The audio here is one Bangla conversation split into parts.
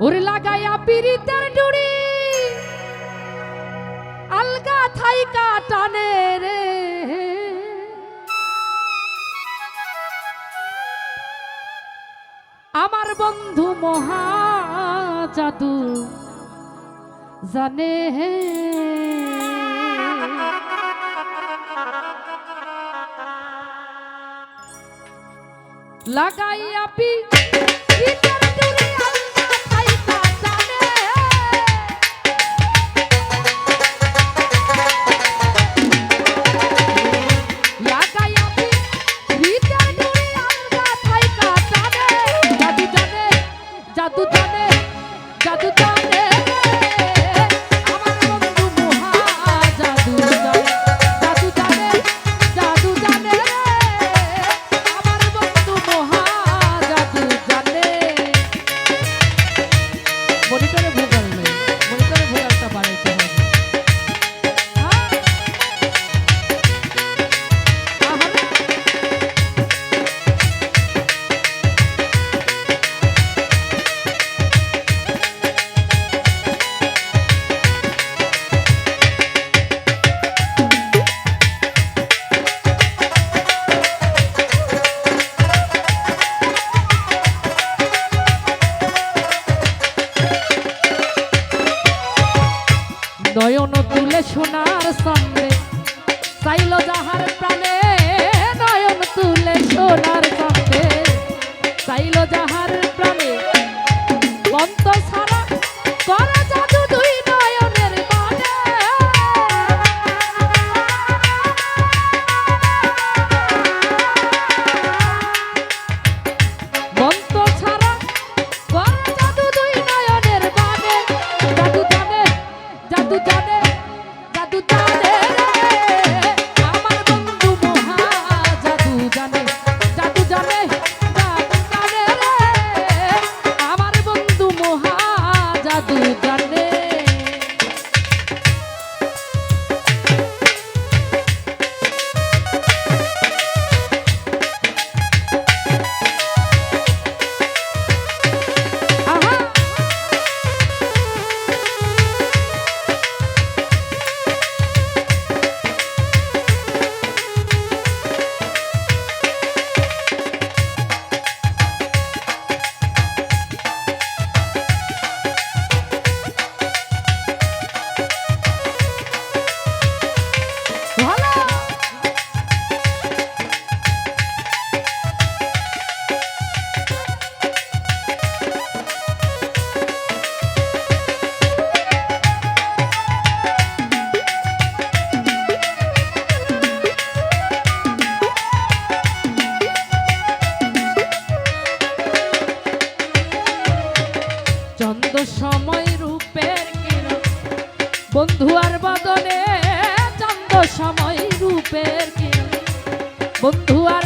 ওর লাগাইয়া পিরিতের ডুড়ি আলগা থাইকা টানে রে। আমার বন্ধু মহা জাদু জানে লাগাইয়া পি tudo pra con.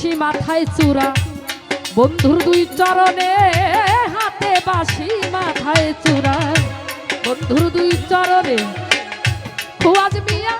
বাসি মাথায় চূড়া। বন্ধুর দুই চরণে হাতে বাসি মাথায় চূড়া। বন্ধুর দুই চরণে। খুয়াজ মিয়া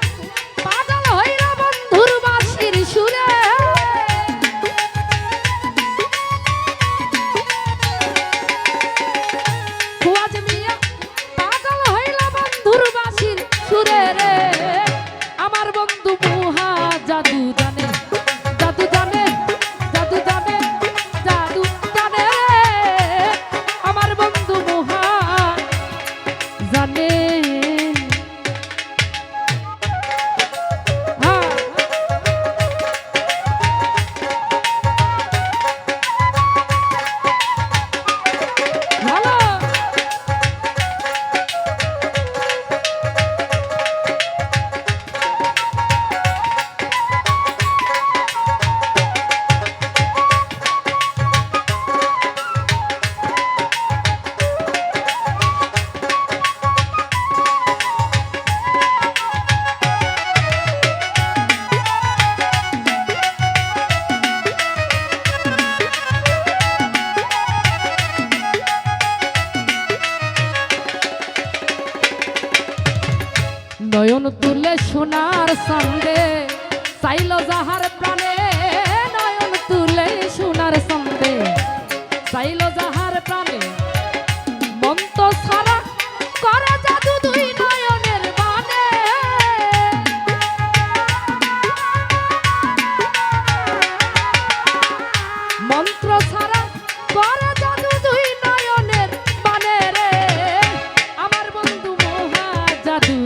নয়ন তুলে সোনার সন্দে চাইল যাহার প্রাণে, নয়ন তুলে সোনার সঙ্গে। চাইল যাহার প্রাণে মন্ত সারা করে জাদু দুই নয়নের বানে মন্ত্র সারা করে জাদু দুই নয়নের বানে রে। আমার বন্ধু মহা জাদু।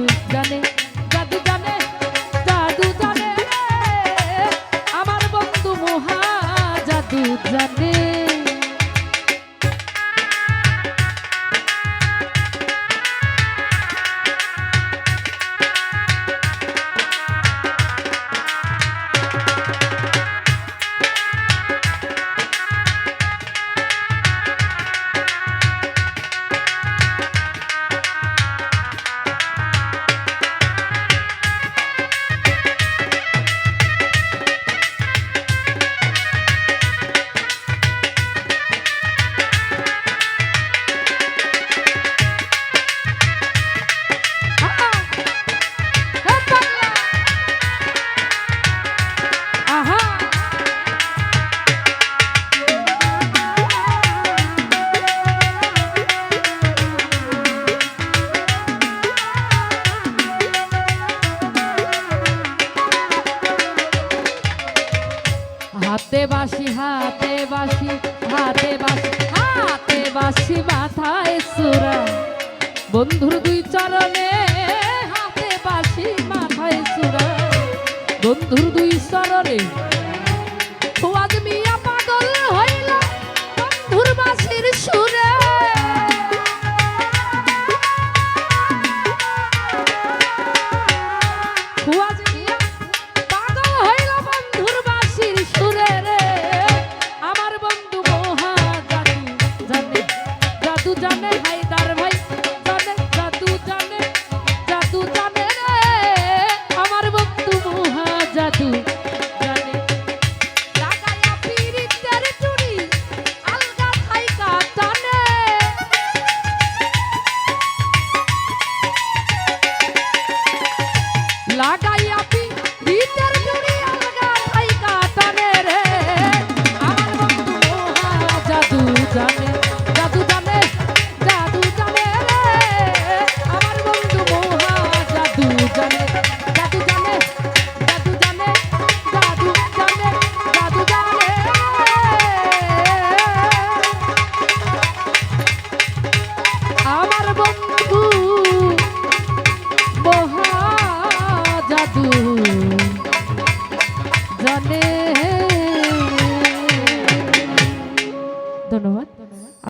হয় সুরা। বন্ধুর দুই চরণে হাতে বাসি মাথায় সুরা। বন্ধুর দুই চরণে